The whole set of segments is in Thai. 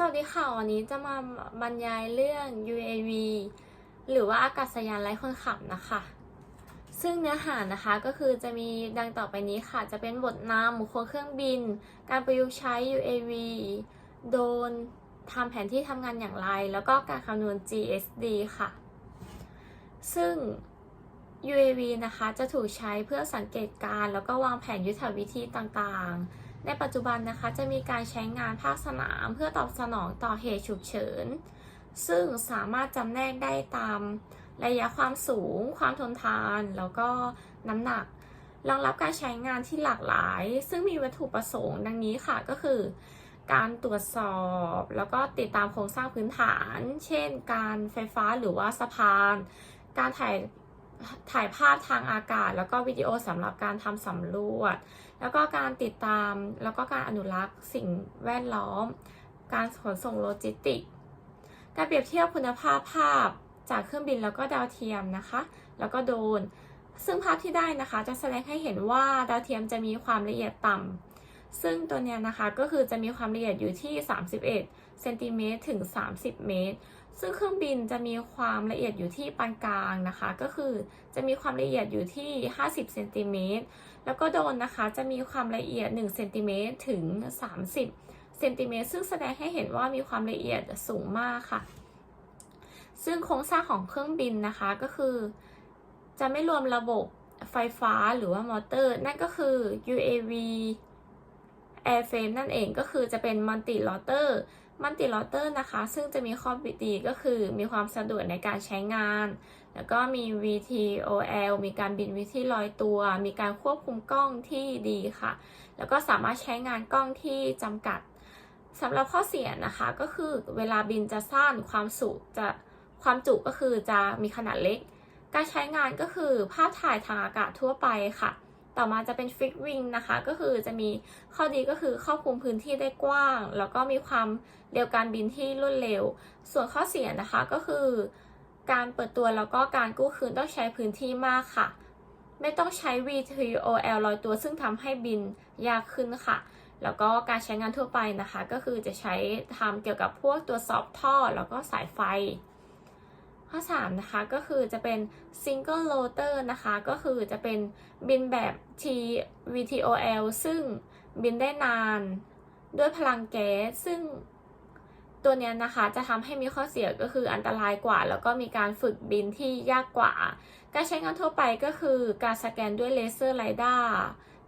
สวัสดีค่ะ วันนี้จะมาบรรยายเรื่อง UAV หรือว่าอากาศยานไร้คนขับนะคะ ซึ่งเนื้อหานะคะก็คือจะมีดังต่อไปนี้ค่ะ จะเป็นบทนำโครงเครื่องบิน การประยุกต์ใช้ UAV โดนทำแผนที่ทำงานอย่างไร แล้วก็การคำนวณ GSD ค่ะ ซึ่ง UAV นะคะจะถูกใช้เพื่อสังเกตการณ์แล้วก็วางแผนยุทธวิธีต่างๆ ในปัจจุบันนะคะจะมีการใช้งานภาคสนามเพื่อตอบสนองต่อเหตุฉุกเฉิน ซึ่งสามารถจำแนกได้ตามระยะความสูง ความทนทาน แล้วก็น้ำหนักรองรับการใช้งานที่หลากหลาย ซึ่งมีวัตถุประสงค์ดังนี้ค่ะก็คือ การตรวจสอบ แล้วก็ติดตามโครงสร้างพื้นฐาน เช่น การไฟฟ้าหรือว่าสะพาน การถ่ายถ่ายภาพทางอากาศ แล้วก็วิดีโอสำหรับการทำสำรวจ แล้วก็การติดตามแล้วก็การอนุรักษ์สิ่งแวดล้อม การขนส่งโลจิสติก การเปรียบเทียบคุณภาพภาพจากเครื่องบินแล้วก็ดาวเทียมนะคะ แล้วก็โดรนซึ่งภาพที่ได้นะคะจะแสดงให้เห็นว่าดาวเทียมจะมีความละเอียดต่ำซึ่งตัวเนี้ยนะคะก็คือจะมีความละเอียดอยู่ที่ 31เซนติเมตรถึง 30 เมตร ซึ่งเครื่องบินจะมีความละเอียดอยู่ที่ปานกลางนะคะ ก็คือจะมีความละเอียดอยู่ที่ 50เซนติเมตรแล้วก็โดนนะคะจะมีความละเอียด1เซนติเมตรถึง 30เซนติเมตรซึ่งแสดงให้เห็นว่ามีความละเอียดสูงมากค่ะ ซึ่งโครงสร้างของเครื่องบินนะคะก็คือ จะไม่รวมระบบไฟฟ้าหรือว่ามอเตอร์ นั่นก็คือ UAV airframe นั่นเองก็คือจะเป็น multi rotor multi rotor นะคะ ซึ่งจะมีข้อดีก็คือมีความสะดวกในการใช้งาน แล้วก็มี VTOL มีการบินวิธีลอยตัว มีการควบคุมกล้องที่ดีค่ะ แล้วก็สามารถใช้งานกล้องที่จำกัดสำหรับข้อเสียนะคะก็คือเวลาบินจะสั้นความสุจะความจุก็คือจะมีขนาดเล็ก การใช้งานก็คือภาพถ่ายทางอากาศทั่วไปค่ะ ต่อมาจะเป็นฟิกวิงนะคะ ก็คือจะมีข้อดีก็คือครอบคลุมพื้นที่ได้กว้าง แล้วก็มีความเร็วการบินที่รวดเร็ว ส่วนข้อเสียนะคะก็คือ การเปิดตัวแล้วก็การกู้คืนต้องใช้พื้นที่มากค่ะ ไม่ต้องใช้ VTOL ลอยตัวซึ่งทำให้บินยากขึ้นค่ะ แล้วก็การใช้งานทั่วไปนะคะ ก็คือจะใช้ทำเกี่ยวกับพวกตรวจสอบท่อแล้วก็สายไฟ ข้อ3นะคะก็คือจะเป็น single rotor นะคะก็คือจะเป็นบินแบบ T VTOL ซึ่งบินได้นานด้วยพลังแก๊สซึ่งตัวเนี้ยนะคะจะทำให้มีข้อเสียก็คืออันตรายกว่า แล้วก็มีการฝึกบินที่ยากกว่า การใช้งานทั่วไปก็คือการสแกนด้วยเลเซอร์ไรด้า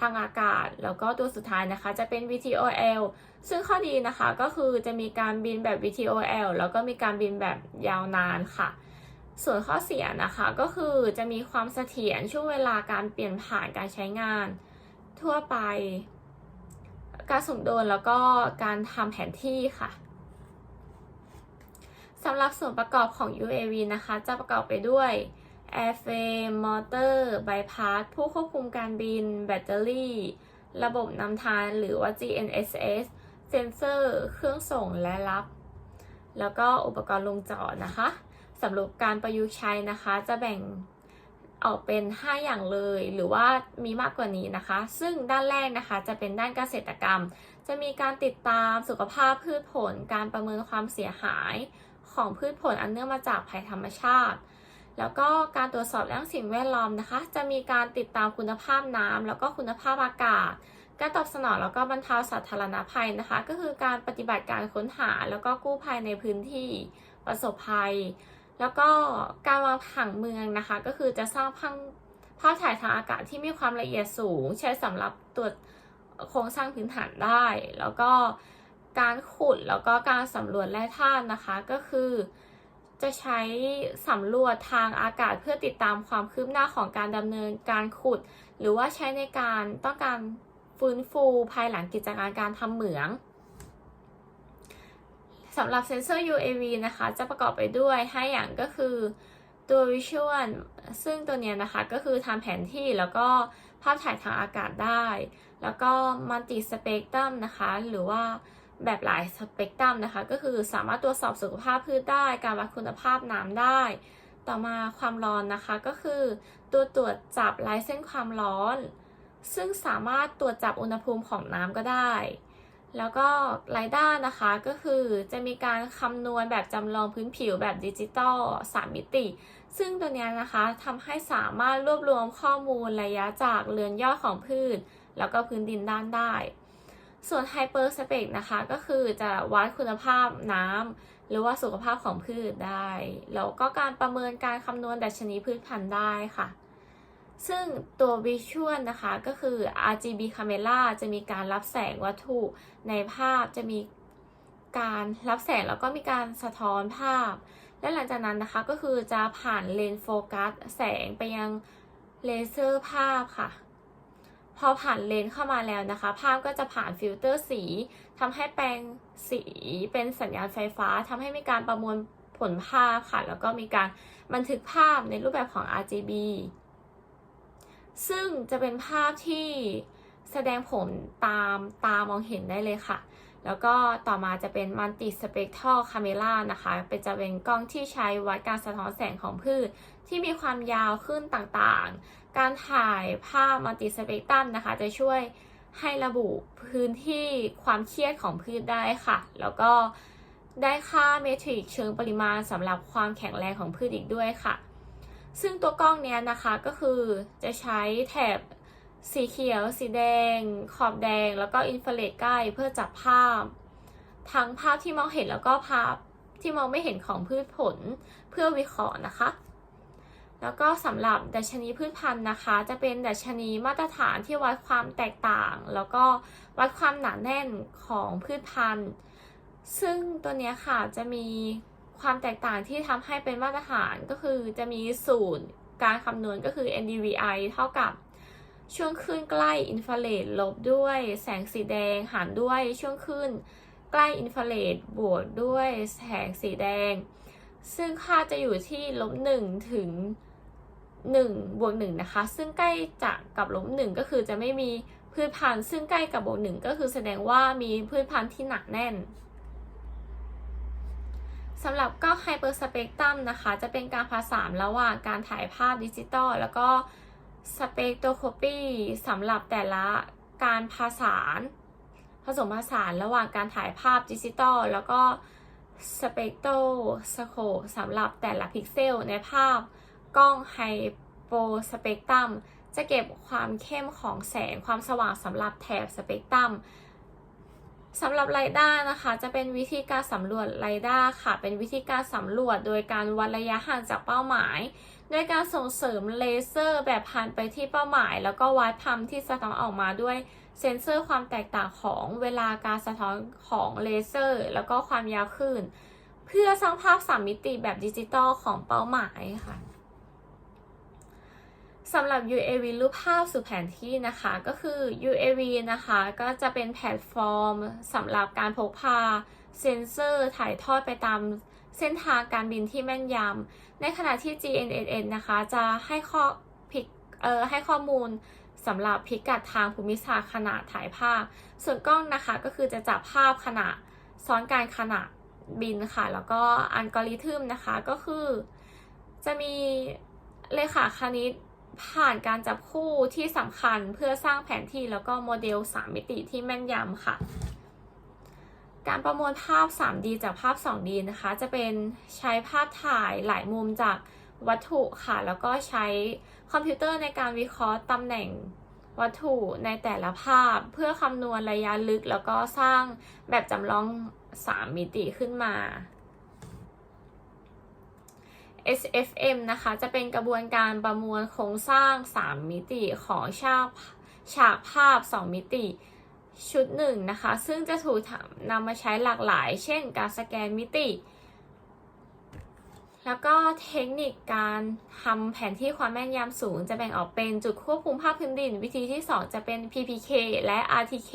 ทางอากาศ แล้วก็ตัวสุดท้ายนะคะจะเป็น VTOL ซึ่งข้อดีนะคะก็คือจะมีการบินแบบ VTOL แล้วก็มีการบินแบบยาวนานค่ะ ส่วนข้อเสียนะคะก็คือจะมีความเสถียรช่วงเวลาการเปลี่ยนผ่านการใช้งาน ทั่วไป การส่งโดรนแล้วก็การทำแผนที่ค่ะสำหรับส่วนประกอบของ UAV นะคะ จะประกอบไปด้วย airframe มอเตอร์ใบพัดผู้ควบคุมการบิน แบตเตอรี่ ระบบนำทางหรือว่า GNSS เซนเซอร์ เครื่องส่งและรับ แล้วก็อุปกรณ์ลงจอดนะคะ สำหรับการประยุกต์ใช้นะคะ จะแบ่งออกเป็น 5 อย่างเลย หรือว่ามีมากกว่านี้นะคะ ซึ่งด้านแรกนะคะจะเป็นด้านเกษตรกรรม จะมีการติดตามสุขภาพพืชผล การประเมินความเสียหายของพืชผลอันเนื่องมาจากภัยธรรมชาติ แล้วก็การตรวจสอบเรื่องสิ่งแวดล้อมนะคะ จะมีการติดตามคุณภาพน้ำแล้วก็คุณภาพอากาศ การตอบสนองแล้วก็บรรเทาสาธารณภัยนะคะ ก็คือการปฏิบัติการค้นหาแล้วก็กู้ภัยในพื้นที่ประสบภัย แล้วก็การวางผังเมืองนะคะ ก็คือจะสร้างพังภาพถ่ายทางอากาศที่มีความละเอียดสูง ใช้สำหรับตรวจโครงสร้างพื้นฐานได้ แล้วก็การขุดแล้วก็การสำรวจแร่ธาตุนะคะ ก็คือ จะใช้สำรวจทางอากาศเพื่อติดตามความคืบหน้าของการดำเนินการขุด หรือว่าใช้ในการต้องการฟื้นฟูภายหลังกิจการการทำเหมือง สำหรับเซนเซอร์ UAV นะคะ จะประกอบไปด้วย 5 อย่างก็คือตัว Visual ซึ่งตัวเนี้ยนะคะก็คือทำแผนที่แล้วก็ภาพถ่ายทางอากาศได้ แล้วก็ Multi Spectrum นะคะ หรือว่าแบบหลายสเปกตรัมนะคะ ก็คือสามารถตรวจสอบสุขภาพพืชได้ การวัดคุณภาพน้ำได้ ต่อมาความร้อนนะคะก็คือ ตัวตรวจจับลายเส้นความร้อน ซึ่งสามารถตรวจจับอุณหภูมิของน้ำก็ได้ แล้วก็รายได้นะคะก็คือจะมีการคำนวณแบบจำลองพื้นผิวแบบดิจิตอล3มิติ ซึ่งตัวเนี้ยนะคะทำให้สามารถรวบรวมข้อมูลระยะจากเรือนยอดของพืช แล้วก็พื้นดินด้านได้ ส่วนไฮเปอร์สเปกนะคะก็คือจะวัดคุณภาพน้ำหรือว่าสุขภาพของพืชได้ แล้วก็การประเมินการคำนวณดัชนีพืชพันธุ์ได้ค่ะ ซึ่งตัววิชวลนะคะก็คือ RGB camera จะมีการรับแสงวัตถุในภาพจะมีการรับแสงแล้วก็มีการสะท้อนภาพ และหลังจากนั้นนะคะก็คือจะผ่านเลนส์โฟกัสแสงไปยังเลเซอร์ภาพค่ะ พอผ่านเลนส์เข้ามาแล้วนะคะ ภาพก็จะผ่านฟิลเตอร์สีทำให้แปลงสีเป็นสัญญาณไฟฟ้าทำให้มีการประมวลผลภาพค่ะ แล้วก็มีการบันทึกภาพในรูปแบบของ RGB ซึ่งจะเป็นภาพที่แสดงผลตามตามองเห็นได้เลยค่ะ แล้วก็ต่อมาจะเป็น Multi Spectral Camera นะคะ เป็นจะเป็นกล้องที่ใช้วัดการสะท้อนแสงของพืช ที่มีความยาวขึ้นต่างๆ การถ่ายภาพ Multi Spectrum นะคะ จะช่วยให้ระบุพื้นที่ความเครียดของพืชได้ค่ะ แล้วก็ได้ค่าเมทริกเชิงปริมาณสำหรับความแข็งแรงของพืชอีกด้วยค่ะ ซึ่งตัวกล้องเนี้ยนะคะก็คือจะใช้แถบสีเขียว สีแดง ขอบแดง แล้วก็อินฟราเรดใกล้เพื่อจับภาพ ทั้งภาพที่มองเห็นแล้วก็ภาพที่มองไม่เห็นของพืชผลเพื่อวิเคราะห์นะคะ แล้วก็สำหรับดัชนีพืชพันธุ์นะคะ จะเป็นดัชนีมาตรฐานที่วัดความแตกต่าง แล้วก็วัดความหนาแน่นของพืชพันธุ์ ซึ่งตัวเนี้ยค่ะจะมี ความแตกต่างที่ทำให้เป็นมาตรฐานก็คือจะมีสูตรการคำนวณก็คือ NDVI เท่ากับช่วงขึ้นใกล้อินฟราเรดลบด้วยแสงสีแดงหารด้วยช่วงขึ้นใกล้อินฟราเรดบวกด้วยแสงสีแดง ซึ่งค่าจะอยู่ที่ลบหนึ่งถึงหนึ่งบวกหนึ่งนะคะ ซึ่งใกล้จะกับลบหนึ่งก็คือจะไม่มีพืชพันธุ์ซึ่งใกล้กับบวกหนึ่งก็คือแสดงว่ามีพืชพันธุ์ที่หนักแน่น สำหรับกล้องไฮเปอร์สเปกตรัมนะคะ จะเป็นการผสานระหว่างการถ่ายภาพดิจิตอลแล้วก็สเปกโตโคปีสำหรับแต่ละการผสานผสมผสานระหว่างการถ่ายภาพดิจิตอลแล้วก็สเปกโตสโคปสำหรับแต่ละพิกเซลในภาพกล้องไฮโปรสเปกตรัมจะเก็บความเข้มของแสงความสว่างสำหรับแถบสเปกตรัม สำหรับไรด้านะคะจะเป็นวิธีการสำรวจไรด้าค่ะ เป็นวิธีการสำรวจโดยการวัดระยะห่างจากเป้าหมาย โดยการส่งเสริมเลเซอร์แบบผ่านไปที่เป้าหมาย แล้วก็วัดพัมที่สะท้อนออกมาด้วยเซ็นเซอร์ความแตกต่างของเวลาการสะท้อนของเลเซอร์ แล้วก็ความยาวคลื่นเพื่อสร้างภาพสามมิติแบบดิจิตอลของเป้าหมายค่ะ สำหรับ UAV รูปภาพสู่แผนที่นะคะ ก็คือ UAV นะคะก็จะเป็นแพลตฟอร์มสำหรับการพกพาเซ็นเซอร์ถ่ายทอดไปตามเส้นทางการบินที่แม่นยำ ในขณะที่ GNSS นะคะจะให้ข้อพิกเอ่อให้ข้อมูลสำหรับพิกัดทางภูมิศาสตร์ขนาดถ่ายภาพ ส่วนกล้องนะคะก็คือจะจับภาพขณะซ้อนการขณะบินค่ะ แล้วก็อัลกอริทึมนะคะก็คือ จะมีเลขาคณิต ผ่านการจับคู่ที่สำคัญเพื่อสร้างแผนที่แล้วก็โมเดล 3 มิติที่แม่นยำค่ะ การประมวลภาพ 3D จากภาพ 2D นะคะ จะเป็นใช้ภาพถ่ายหลายมุมจากวัตถุค่ะ แล้วก็ใช้คอมพิวเตอร์ในการวิเคราะห์ตำแหน่งวัตถุในแต่ละภาพเพื่อคำนวณระยะลึก แล้วก็สร้างแบบจำลอง 3 มิติขึ้นมา SFM นะคะจะเป็นกระบวนการประมวลโครงสร้าง 3 มิติของฉากฉากภาพ 2 มิติชุดหนึ่งนะคะ ซึ่งจะถูกนำมาใช้หลากหลาย เช่น การสแกนมิติ แล้วก็เทคนิคการทำแผนที่ความแม่นยำสูง จะแบ่งออกเป็นจุดควบคุมภาพพื้นดิน วิธีที่ 2 จะเป็น PPK และ RTK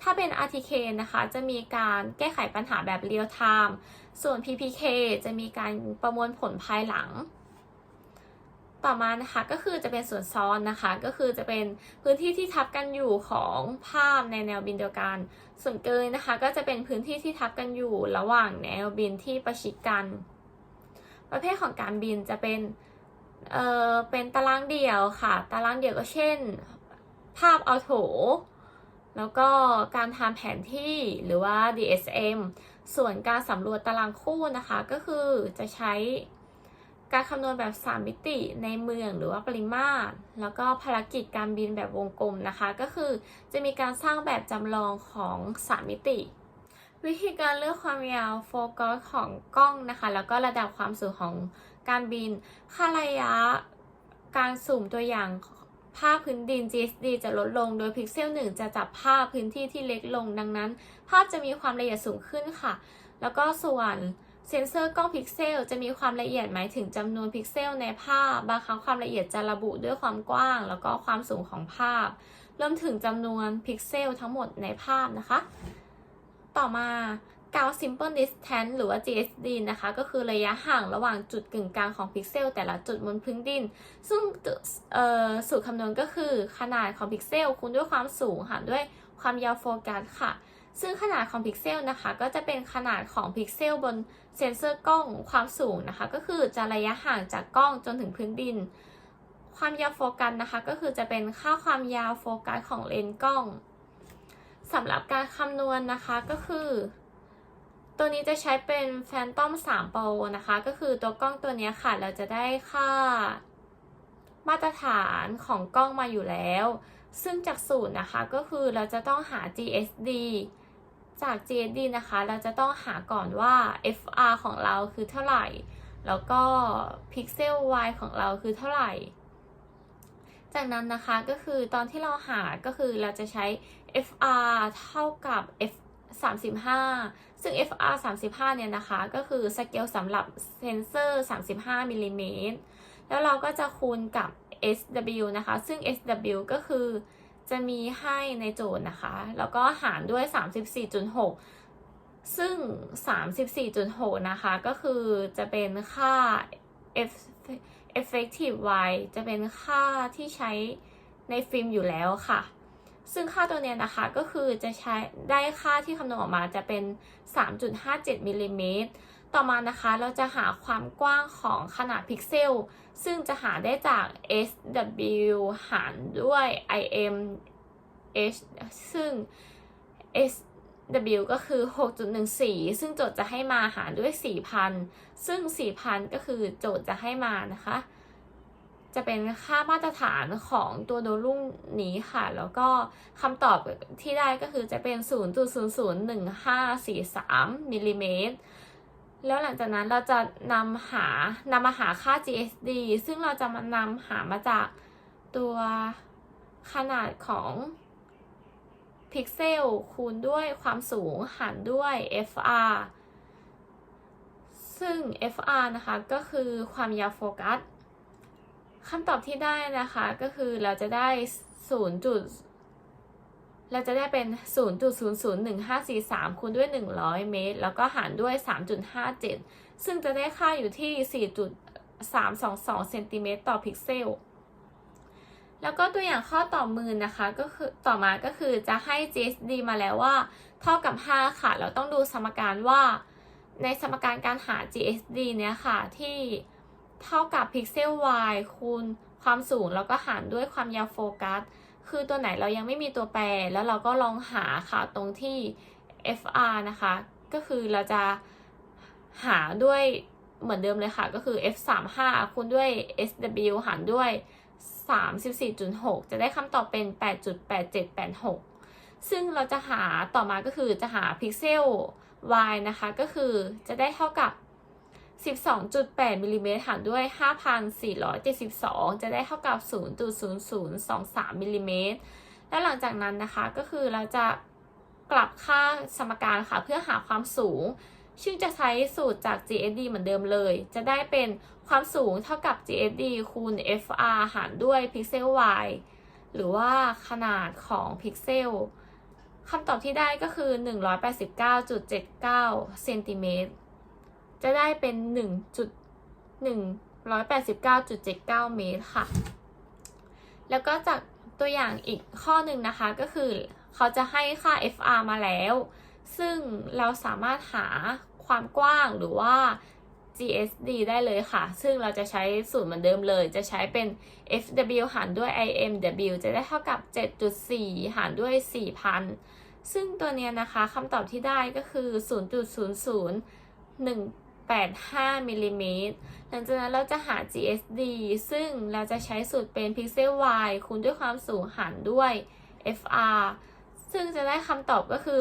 ถ้าเป็น RTK นะคะ จะมีการแก้ไขปัญหาแบบเรียลไทม์ ส่วน PPK จะมีการประมวลผลภายหลัง ต่อมานะคะก็คือจะเป็นส่วนซ้อนนะคะ ก็คือจะเป็นพื้นที่ที่ทับกันอยู่ของภาพในแนวบินเดียวกัน ส่วนเกยนะคะ ก็จะเป็นพื้นที่ที่ทับกันอยู่ระหว่างแนวบินที่ประชิดกัน ประเภทของการบินจะเป็นเอ่อเป็นตารางเดี่ยวค่ะ ตารางเดี่ยวก็เช่น ภาพเอาโถ แล้วก็การทำแผนที่หรือว่า DSM ส่วนการสำรวจตารางคู่นะคะ ก็คือจะใช้การคำนวณแบบ 3 มิติในเมืองหรือว่าปริมาตร แล้วก็ภารกิจการบินแบบวงกลมนะคะ ก็คือจะมีการสร้างแบบจำลองของ 3 มิติ วิธีการเลือกความยาวโฟกัสของกล้องนะคะ แล้วก็ระดับความสูงของการบิน ค่าระยะ การสุ่มตัวอย่าง ภาพพื้นดิน GSD จะลดลง โดยพิกเซล1 จะจับภาพพื้นที่ที่เล็กลง ดังนั้น ภาพจะมีความละเอียดสูงขึ้นค่ะ แล้วก็ส่วนเซนเซอร์กล้องพิกเซลจะมีความละเอียดหมายถึงจำนวนพิกเซลในภาพ บางครั้งความละเอียดจะระบุด้วยความกว้าง แล้วก็ความสูงของภาพ รวมถึงจำนวนพิกเซลทั้งหมดในภาพนะคะ ต่อมา กาว simple distance หรือว่า GSD นะคะ ก็คือระยะห่างระหว่างจุดกึ่งกลางของพิกเซลแต่ละจุดบนพื้นดิน ซึ่งสูตรคำนวณก็คือขนาดของพิกเซลคูณด้วยความสูงหารด้วยความยาวโฟกัสค่ะ ซึ่งขนาดของพิกเซลนะคะ ก็จะเป็นขนาดของพิกเซลบนเซ็นเซอร์กล้องความสูงนะคะ ก็คือจะระยะห่างจากกล้องจนถึงพื้นดิน ความยาวโฟกัสนะคะ ก็คือจะเป็นค่าความยาวโฟกัสของเลนส์กล้องสำหรับการคำนวณนะคะก็คือ ตัวนี้จะใช้เป็น Phantom 3 Pro นะคะ ก็คือตัวกล้องตัวนี้ค่ะ เราจะได้ค่ามาตรฐานของกล้องมาอยู่แล้ว ซึ่งจากสูตรนะคะก็คือเราจะต้องหา GSD จาก GSD นะคะ เราจะต้องหาก่อนว่า FR ของเราคือเท่าไหร่ แล้วก็ Pixel Y ของเราคือเท่าไหร่ จากนั้นนะคะก็คือตอนที่เราหาก็คือเราจะใช้ FR เท่ากับ F 35 ซึ่ง FR 35 เนี่ยนะคะ ก็คือสเกลสำหรับเซนเซอร์ 35มิลลิเมตรแล้วเราก็จะคูณกับ SW นะคะ ซึ่ง SW ก็คือจะมีให้ในโจทย์นะคะ แล้วก็หารด้วย 34.6 ซึ่ง 34.6 นะคะ ก็คือจะเป็นค่า F effective y จะเป็นค่าที่ใช้ในฟิล์มอยู่แล้วค่ะ ซึ่งค่าตัวเนี้ยนะคะก็คือจะใช้ได้ค่าที่คำนวณออกมาจะเป็น 3.57มิลลิเมตรต่อมานะคะเราจะหาความกว้างของขนาดพิกเซล ซึ่งจะหาได้จาก SW หารด้วย IM H ซึ่ง SW ก็คือ 6.14 ซึ่งโจทย์จะให้มาหารด้วย 4,000 ซึ่ง 4,000 ก็คือโจทย์จะให้มานะคะ จะเป็นค่ามาตรฐานของตัวโดรุ่งนี้ค่ะ แล้วก็คำตอบที่ได้ก็คือจะเป็น 0.001543มิลลิเมตรแล้วหลังจากนั้นเราจะนำหานำมาหาค่า GSD ซึ่งเราจะมานำหามาจากตัวขนาดของพิกเซลคูณด้วยความสูงหารด้วย FR ซึ่ง FR นะคะ ก็คือความยาวโฟกัส คำตอบที่ได้นะคะก็คือเราจะได้ 0. จุดเราจะได้เป็น 0.001543 คูณด้วย 100 เมตร แล้วก็หารด้วย 3.57 ซึ่งจะได้ค่าอยู่ที่ 4.322 เซนติเมตรต่อพิกเซล แล้วก็ตัวอย่างข้อต่อมือนะคะ ก็คือต่อมาก็คือจะให้ GSD มาแล้วว่า เท่ากับ 5 ค่ะ เราต้องดูสมการว่า ในสมการการหา GSD เนี่ยค่ะที่ เท่ากับพิกเซล y คูณความสูงแล้วก็หารด้วยความยาวโฟกัส คือตัวไหนเรายังไม่มีตัวแปร แล้วเราก็ลองหาค่ะตรงที่ FR นะคะ ก็คือเราจะหาด้วยเหมือนเดิมเลยค่ะ ก็คือ F35 คูณด้วย SW หารด้วย 34.6 จะได้คำตอบเป็น 8.8786 ซึ่งเราจะหาต่อมาก็คือจะหาพิกเซล y นะคะ ก็คือจะได้เท่ากับ 12.8มิลลิเมตรหารด้วย 5,472 จะได้เท่ากับ 0.0023มิลลิเมตรแล้วหลังจากนั้นนะคะก็คือเราจะกลับค่าสมการค่ะเพื่อหาความสูง ซึ่งจะใช้สูตรจาก GSD เหมือนเดิมเลย จะได้เป็นความสูงเท่ากับ GSD คูณ FR หารด้วยพิกเซล y หรือว่าขนาดของพิกเซลคำตอบที่ได้ก็คือ 189.79เซนติเมตร จะได้เป็น 1.189.79 เมตรค่ะ แล้วก็จากตัวอย่างอีกข้อหนึ่งนะคะก็คือเขาจะให้ค่า FR มาแล้ว ซึ่งเราสามารถหาความกว้างหรือว่า GSD ได้เลยค่ะ ซึ่งเราจะใช้สูตรเหมือนเดิมเลย จะใช้เป็น FW หารด้วย IMW จะได้เท่ากับ 7.4 หารด้วย 4,000 ซึ่งตัวเนี้ยนะคะคำตอบที่ได้ก็คือ 85มิลลิเมตรหลังจากนั้นเราจะหา GSD ซึ่งเราจะใช้สูตรเป็นพิกเซล y คูณด้วยความสูงหารด้วย FR ซึ่งจะได้คำตอบก็คือ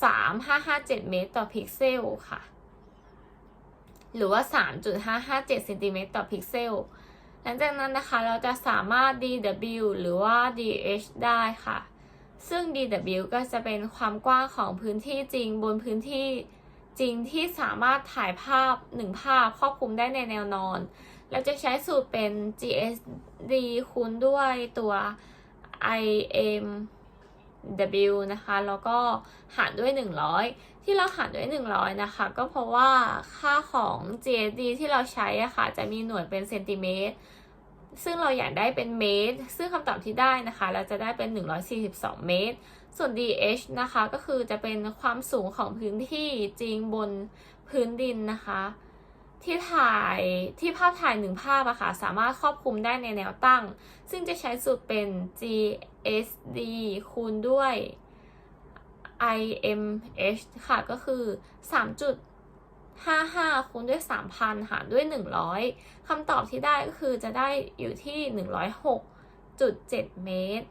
0.03557 เมตรต่อพิกเซลค่ะ หรือว่า 3.557เซนติเมตรต่อพิกเซล หลังจากนั้นนะคะเราจะสามารถ dw หรือว่า dh ได้ค่ะ ซึ่ง dw ก็จะเป็นความกว้างของพื้นที่จริงบนพื้นที่ จริงที่สามารถถ่ายภาพหนึ่งภาพครอบคลุมได้ในแนวนอน เราจะใช้สูตรเป็น GSD คูณด้วยตัว IMW นะคะ แล้วก็หารด้วย 100 ที่เราหารด้วย 100 นะคะ ก็เพราะว่าค่าของ GSD ที่เราใช้อะค่ะ จะมีหน่วยเป็นเซนติเมตร ซึ่งเราอยากได้เป็นเมตร ซึ่งคำตอบที่ได้นะคะ เราจะได้เป็น 142 เมตร ส่วน DH นะคะก็คือจะเป็นความสูงของพื้นที่จริงบนพื้นดินนะคะ ที่ถ่ายที่ภาพถ่ายหนึ่งภาพอะค่ะสามารถครอบคลุมได้ในแนวตั้ง ซึ่งจะใช้สูตรเป็น GSD คูณด้วย IMH ค่ะก็คือ 3.55 คูณด้วย 3,000 หารด้วย 100คำตอบที่ได้ก็คือจะได้อยู่ที่ 106.7 เมตร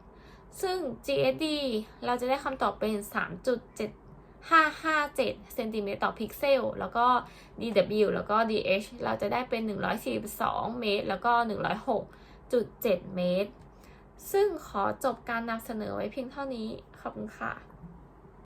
ซึ่ง GSD เราจะได้คำตอบเป็น 3.7557เซนติเมตรต่อพิกเซล แล้วก็ DW แล้วก็ DH เราจะได้เป็น 142 เมตร แล้วก็ 106.7 เมตร ซึ่งขอจบการนำเสนอไว้เพียงเท่านี้ ขอบคุณค่ะ